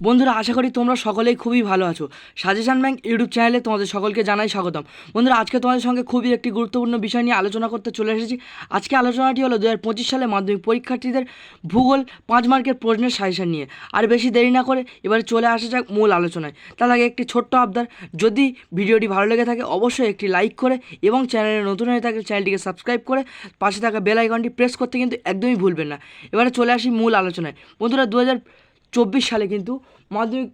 বন্ধুরা, আশা করি তোমরা সকলেই খুবই ভালো আছো। সাজেশন ব্যাংক ইউটিউব চ্যানেলে তোমাদের সকলকে জানাই স্বাগতম। বন্ধুরা, আজকে তোমাদের সঙ্গে খুবই একটি গুরুত্বপূর্ণ বিষয় নিয়ে আলোচনা করতে চলে এসেছি। আজকে আলোচনাটি হলো দু হাজার পঁচিশ সালে মাধ্যমিক পরীক্ষার্থীদের ভূগোল পাঁচ মার্কের প্রশ্নের সাজেশন নিয়ে। আর বেশি দেরি না করে এবারে চলে আসা যাক মূল আলোচনায়। তার আগে একটি ছোট্ট আবদার, যদি ভিডিওটি ভালো লেগে থাকে অবশ্যই একটি লাইক করে এবং চ্যানেলে নতুন হয়ে থাকে চ্যানেলটিকে সাবস্ক্রাইব করে পাশে থাকা বেল আইকনটি প্রেস করতে কিন্তু একদমই ভুলবেন না। এবারে চলে আসি মূল আলোচনায়। বন্ধুরা দু হাজার চব্বিশ সালে কিন্তু মাধ্যমিক,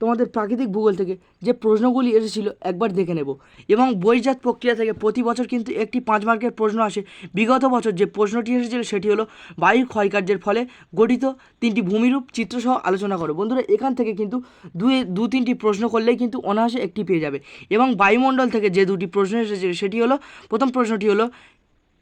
তোমাদের প্রাকৃতিক ভূগোল থেকে যে প্রশ্নগুলি এসেছিল একবার দেখে নেব। এবং বইজাত প্রক্রিয়া থেকে প্রতি বছর কিন্তু একটি পাঁচ মার্কের প্রশ্ন আসে। বিগত বছর যে প্রশ্নটি এসেছিল সেটি হলো বায়ুর ক্ষয়কার্যের ফলে গঠিত তিনটি ভূমিরূপ চিত্রসহ আলোচনা করো। বন্ধুরা, এখান থেকে কিন্তু দুই, দু তিনটি প্রশ্ন করলেই কিন্তু অনায়াসে একটি পেয়ে যাবে। এবং বায়ুমণ্ডল থেকে যে দুটি প্রশ্ন এসেছিল সেটি হলো, প্রথম প্রশ্নটি হলো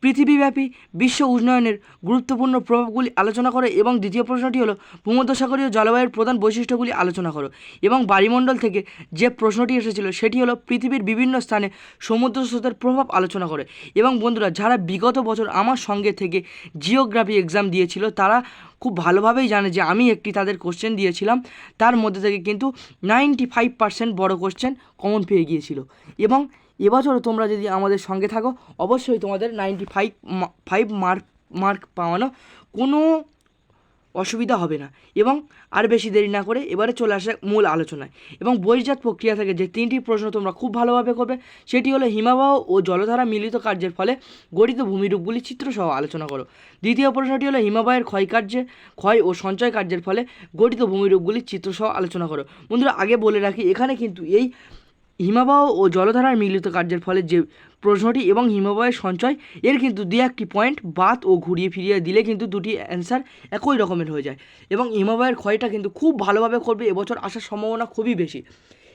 পৃথিবীব্যাপী বিশ্ব উন্নয়নের গুরুত্বপূর্ণ প্রভাবগুলি আলোচনা করো এবং দ্বিতীয় প্রশ্নটি হলো, ভূমধ্যসাগরীয় জলবায়ুর প্রধান বৈশিষ্ট্যগুলি আলোচনা করো এবং বায়ুমণ্ডল থেকে যে প্রশ্নটি এসেছিল সেটি হলো, পৃথিবীর বিভিন্ন স্থানে সমুদ্র স্রোতের প্রভাব আলোচনা করে এবং বন্ধুরা, যারা বিগত বছর আমার সঙ্গে থেকে জিওগ্রাফি এক্সাম দিয়েছিল, তারা খুব ভালোভাবেই জানে যে আমি একটি তাদের কোশ্চেন দিয়েছিলাম, তার মধ্যে থেকে কিন্তু নাইনটি ফাইভ পার্সেন্ট বড়ো কোশ্চেন কমন পেয়ে গিয়েছিল এবং এবছরও তোমরা যদি আমাদের সঙ্গে থাকো, অবশ্যই তোমাদের ninety five five mark mark পাওয়ানো কোনো অসুবিধা হবে না। এবং আর বেশি দেরি না করে এবারে চলে আসে মূল আলোচনায়। এবং বহির্জাত প্রক্রিয়া থেকে যে তিনটি প্রশ্ন তোমরা খুব ভালোভাবে করবে, সেটি হলো হিমাবাহ ও জলধারা মিলিত কার্যের ফলে গঠিত ভূমিরূপগুলি চিত্রসহ আলোচনা করো। দ্বিতীয় প্রশ্নটি হলো হিমাবাহের ক্ষয়কার্যে ক্ষয় ও সঞ্চয় কার্যের ফলে গঠিত ভূমিরূপগুলি চিত্রসহ আলোচনা করো। বন্ধুরা, আগে বলে রাখি, এখানে কিন্তু এই হিমাবাহ ও জলধারার মিলিত কার্যের ফলে যে প্রশ্নটি এবং হিমবাহের সঞ্চয়, এর কিন্তু দু একটি পয়েন্ট বাদ ও ঘুরিয়ে ফিরিয়ে দিলে কিন্তু দুটি অ্যান্সার একই রকমের হয়ে যায়। এবং হিমবাহের ক্ষয়টা কিন্তু খুব ভালোভাবে করবে, এবছর আসার সম্ভাবনা খুবই বেশি।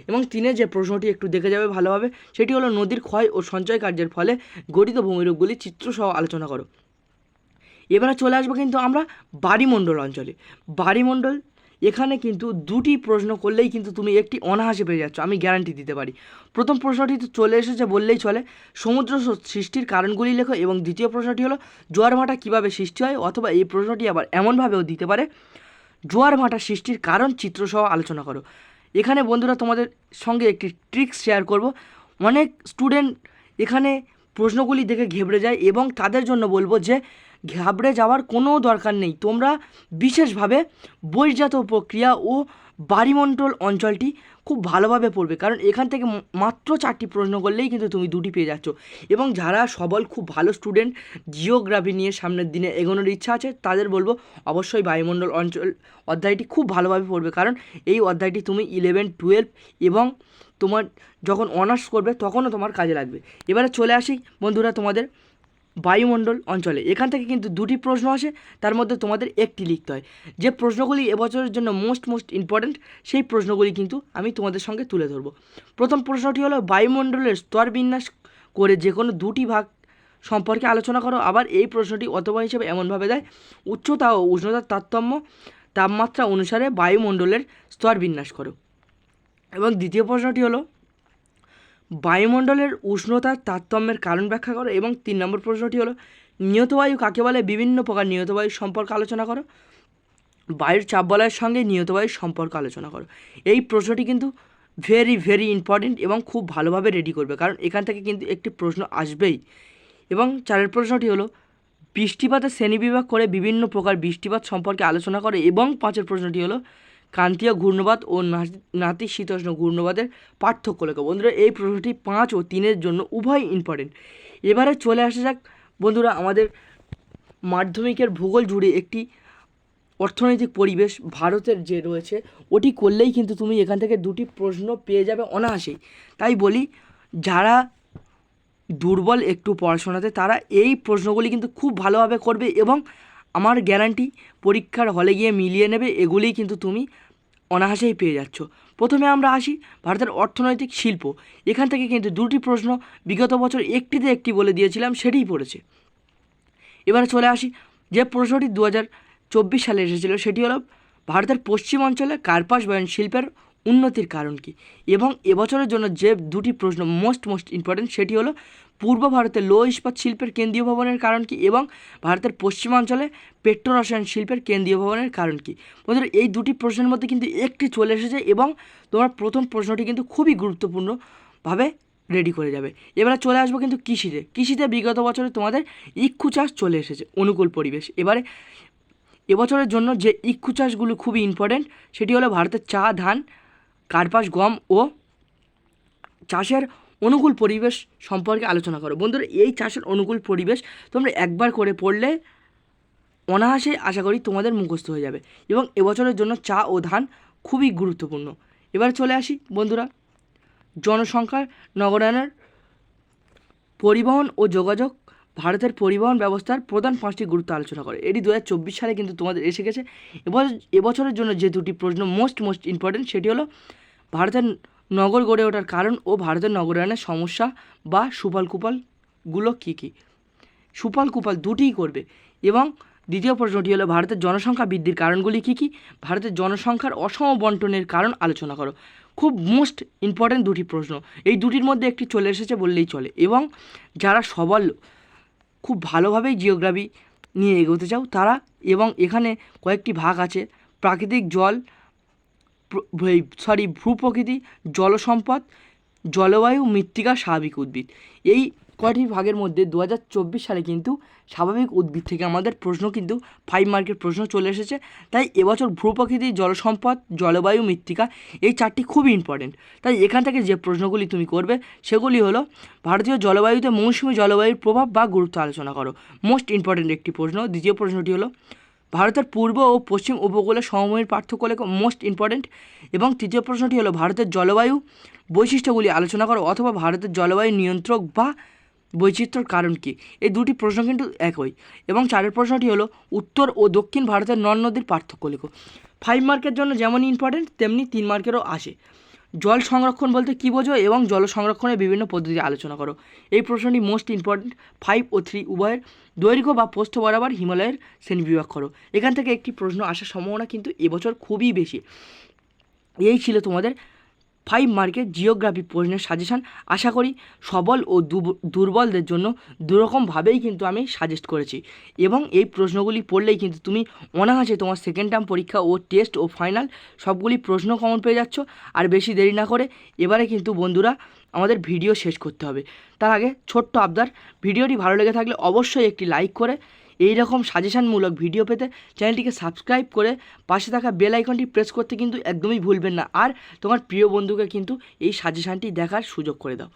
এবং তিনে যে প্রশ্নটি একটু দেখে যাবে ভালোভাবে, সেটি হলো নদীর ক্ষয় ও সঞ্চয় কার্যের ফলে গঠিত ভূমিরূপগুলি চিত্রসহ আলোচনা করো। এবারে চলে আসব কিন্তু আমরা বাড়িমণ্ডল অঞ্চলে। বাড়িমণ্ডল এখানে কিন্তু দুটি প্রশ্ন করলেই কিন্তু তুমি একটি অনাহাসে পেয়ে যাচ্ছ, আমি গ্যারান্টি দিতে পারি। প্রথম প্রশ্নটি তো চলে এসেছে, বললেই চলে। সমুদ্র সৃষ্টির কারণগুলি লেখো এবং দ্বিতীয় প্রশ্নটি হলো, জোয়ার ভাটা কীভাবে সৃষ্টি হয়? অথবা এই প্রশ্নটি আবার এমনভাবেও দিতে পারে, জোয়ার ভাটা সৃষ্টির কারণ চিত্রসহ আলোচনা করো। এখানে বন্ধুরা তোমাদের সঙ্গে একটি ট্রিক্স শেয়ার করব। অনেক স্টুডেন্ট এখানে প্রশ্নগুলি দেখে ঘেবড়ে যায় এবং তাদের জন্য বলব যে ঘাবড়ে যাওয়ার কোনো দরকার নেই। তোমরা বিশেষভাবে বহির্জাত প্রক্রিয়া ও বাড়িমণ্ডল অঞ্চলটি খুব ভালোভাবে পড়বে। কারণ এখান থেকে মাত্র চারটি প্রশ্ন করলেই কিন্তু তুমি দুটি পেয়ে যাচ্ছ। এবং যারা সবল, খুব ভালো স্টুডেন্ট জিওগ্রাফি নিয়ে সামনের দিনে এগোনোর ইচ্ছা আছে, তাদের বলব অবশ্যই বায়ুমণ্ডল অঞ্চল অধ্যায়টি খুব ভালোভাবে পড়বে। কারণ এই অধ্যায়টি তুমি ইলেভেন টুয়েলভ এবং তোমার যখন অনার্স করবে, তখনও তোমার কাজে লাগবে। এবারে চলে আসি বন্ধুরা তোমাদের বায়ুমণ্ডল অঞ্চলে। এখান থেকে কিন্তু দুটি প্রশ্ন আসে, তার মধ্যে তোমাদের একটি লিখতে হয়। যে প্রশ্নগুলি এবছরের জন্য মোস্ট মোস্ট ইম্পর্ট্যান্ট সেই প্রশ্নগুলি কিন্তু আমি তোমাদের সঙ্গে তুলে ধরবো। প্রথম প্রশ্নটি হলো, বায়ুমণ্ডলের স্তর বিন্যাস করে যে কোনো দুটি ভাগ সম্পর্কে আলোচনা করো। আবার এই প্রশ্নটি অথবা হিসেবে এমনভাবে দেয়, উচ্চতা ও উষ্ণতার তারতম্য তাপমাত্রা অনুসারে বায়ুমণ্ডলের স্তর বিন্যাস করো। এবং দ্বিতীয় প্রশ্নটি হলো বায়ুমণ্ডলের উষ্ণতার তারতম্যের কারণ ব্যাখ্যা করো এবং তিন নম্বর প্রশ্নটি হলো নিয়ত বায়ু কাকে বলে? বিভিন্ন প্রকার নিয়ত বায়ুর সম্পর্কে আলোচনা করো। বায়ুর চাপ বলয়ের সঙ্গে নিয়ত বায়ুর সম্পর্ক আলোচনা করো। এই প্রশ্নটি কিন্তু ভেরি ভেরি ইম্পর্টেন্ট এবং খুব ভালোভাবে রেডি করবে, কারণ এখান থেকে কিন্তু একটি প্রশ্ন আসবেই। এবং চারের প্রশ্নটি হলো, বৃষ্টিপাতের শ্রেণীবিভাগ করে বিভিন্ন প্রকার বৃষ্টিপাত সম্পর্কে আলোচনা করে এবং পাঁচের প্রশ্নটি হলো ক্রান্তীয় ঘূর্ণবাদ ও নাতি- নাতিশীতোষ্ণ ঘূর্ণবাদের পার্থক্য লেখো। বন্ধুরা, এই প্রশ্নটি পাঁচ ও তিনের জন্য উভয় ইম্পর্টেন্ট এবারে চলে আসা যাক। বন্ধুরা, আমাদের মাধ্যমিকের ভূগোল জুড়ে একটি অর্থনৈতিক পরিবেশ ভারতের যে রয়েছে, ওটি করলেই কিন্তু তুমি এখান থেকে দুটি প্রশ্ন পেয়ে যাবে অনায়াসেই। তাই বলি, যারা দুর্বল একটু পড়াশোনাতে, তারা এই প্রশ্নগুলি কিন্তু খুব ভালোভাবে করবে এবং আমার গ্যারান্টি পরীক্ষার হলে গিয়ে মিলিয়ে নেবে এগুলিই কিন্তু তুমি অনায়াসেই পেয়ে যাচ্ছ। প্রথমে আমরা আসি ভারতের অর্থনৈতিক শিল্প। এখান থেকে কিন্তু দুটি প্রশ্ন বিগত বছর একটিতে একটি বলে দিয়েছিলাম, সেটিই পড়েছে। এবারে চলে আসি। যে প্রশ্নটি দু হাজার চব্বিশ সালে এসেছিল, সেটি হলো, ভারতের পশ্চিমাঞ্চলে কার্পাস বয়ন শিল্পের উন্নতির কারণ কী? এবং এবছরের জন্য যে দুটি প্রশ্ন মোস্ট মোস্ট ইম্পর্টেন্ট সেটি হলো, পূর্ব ভারতে লো ইস্পাত শিল্পের কেন্দ্রীয় ভবনের কারণ কি এবং ভারতের পশ্চিমাঞ্চলে পেট্রো রসায়ন শিল্পের কেন্দ্রীয় ভবনের কারণ কি? বন্ধুরা, এই দুটি প্রশ্নের মধ্যে কিন্তু একটি চলে এসেছে এবং তোমার প্রথম প্রশ্নটি কিন্তু খুবই গুরুত্বপূর্ণভাবে রেডি করে যাবে। এবারে চলে আসব কিন্তু কৃষিতে। কৃষিতে বিগত বছরে তোমাদের ইক্ষু চাষ চলে এসেছে, অনুকূল পরিবেশ। এবারে এবছরের জন্য যে ইক্ষু চাষগুলো খুবই ইম্পর্টেন্ট সেটি হলো ভারতের চা, ধান কার্পাস গম ও চাষের অনুকূল পরিবেশ সম্পর্কে আলোচনা করো। বন্ধুরা, এই চাষের অনুকূল পরিবেশ তোমরা একবার করে পড়লে অনায়াসে আশা করি তোমাদের মুখস্থ হয়ে যাবে এবং এবছরের জন্য চা ও ধান খুবই গুরুত্বপূর্ণ। এবার চলে আসি, বন্ধুরা, জনসংখ্যার নগরায়নের পরিবহন ও যোগাযোগ ভারতের পরিবহন ব্যবস্থার প্রধান পাঁচটি গুরুত্ব আলোচনা করে। এটি দু হাজার চব্বিশ সালে কিন্তু তোমাদের এসে গেছে। এবছর, এবছরের জন্য যে দুটি প্রশ্ন মোস্ট মোস্ট ইম্পর্টেন্ট সেটি হলো, ভারতের নগর গড়ে ওঠার কারণ ও ভারতের নগরায়নের সমস্যা বা সুফল কুপালগুলো কী কী? সুফল কুপাল দুটিই করবে। এবং দ্বিতীয় প্রশ্নটি হলো, ভারতের জনসংখ্যা বৃদ্ধির কারণগুলি কী কী? ভারতের জনসংখ্যার অসম বন্টনের কারণ আলোচনা করো। খুব মোস্ট ইম্পর্ট্যান্ট দুটি প্রশ্ন। এই দুটির মধ্যে একটি চলে এসেছে বললেই চলে। এবং যারা সবল খুব ভালোভাবেই জিওগ্রাফি নিয়ে এগোতে চাও তারা এবং এখানে কয়েকটি ভাগ আছে। প্রাকৃতিক জল সরি ভূপ্রকৃতি, জলসম্পদ, জলবায়ু মৃত্তিকা, স্বাভাবিক উদ্ভিদ। এই কয়টি ভাগের মধ্যে দু হাজার চব্বিশ সালে কিন্তু স্বাভাবিক উদ্ভিদ থেকে আমাদের প্রশ্ন কিন্তু ফাইভ মার্কের প্রশ্ন চলে এসেছে। তাই এবছর ভূপ্রকৃতি জলসম্পদ, জলবায়ু মৃত্তিকা এই চারটি খুবই ইম্পর্টেন্ট তাই এখান থেকে যে প্রশ্নগুলি তুমি করবে সেগুলি হলো, ভারতীয় জলবায়ুতে মৌসুমি জলবায়ুর প্রভাব বা গুরুত্ব আলোচনা করো। মোস্ট ইম্পর্টেন্ট একটি প্রশ্ন। দ্বিতীয় প্রশ্নটি হলো, ভারতের পূর্ব ও পশ্চিম উপকূলের সমভূমির পার্থক্য লেখো মোস্ট ইম্পর্টেন্ট এবং তৃতীয় প্রশ্নটি হলো, ভারতের জলবায়ু বৈশিষ্ট্যগুলি আলোচনা করো অথবা ভারতের জলবায়ু নিয়ন্ত্রক বা বৈচিত্র্যর কারণ কী? এই দুটি প্রশ্ন কিন্তু একই এবং চারের প্রশ্নটি হলো, উত্তর ও দক্ষিণ ভারতের নদ নদীর পার্থক্য লেখো ফাইভ মার্কের জন্য যেমন ইম্পর্টেন্ট তেমনি তিন মার্কেরও আসে। জল সংরক্ষণ বলতে কী বোঝো এবং জল সংরক্ষণের বিভিন্ন পদ্ধতি আলোচনা করো। এই প্রশ্নটি মোস্ট ইম্পর্টেন্ট ফাইভ ও থ্রি উভয়ের দৈর্ঘ্য বা পোস্ত বরাবর হিমালয়ের শ্রেণি বিভাগ করো। এখান থেকে একটি প্রশ্ন আসার সম্ভাবনা কিন্তু এবছর খুবই বেশি। এই ছিল তোমাদের ফাইভ মার্কের জিওগ্রাফি প্রশ্নের সাজেশান। আশা করি সবল ও দুর্বলদের জন্য দুরকমভাবেই কিন্তু আমি সাজেস্ট করেছি। এবং এই প্রশ্নগুলি পড়লেই কিন্তু তুমি অনায়াসে তোমার সেকেন্ড টার্ম পরীক্ষা ও টেস্ট ও ফাইনাল সবগুলি প্রশ্ন কমন পেয়ে যাচ্ছ। আর বেশি দেরি না করে এবারে কিন্তু বন্ধুরা আমাদের ভিডিও শেষ করতে হবে। তার আগে ছোট্ট আবদার, ভিডিওটি ভালো লেগে থাকলে অবশ্যই একটি লাইক করে এই রকম সাজেশানমূলক ভিডিও পেতে চ্যানেলটিকে সাবস্ক্রাইব করে পাশে থাকা বেল আইকনটি প্রেস করতে কিন্তু একদমই ভুলবেন না। আর তোমার প্রিয় বন্ধুকে কিন্তু এই সাজেশানটি দেখার সুযোগ করে দাও।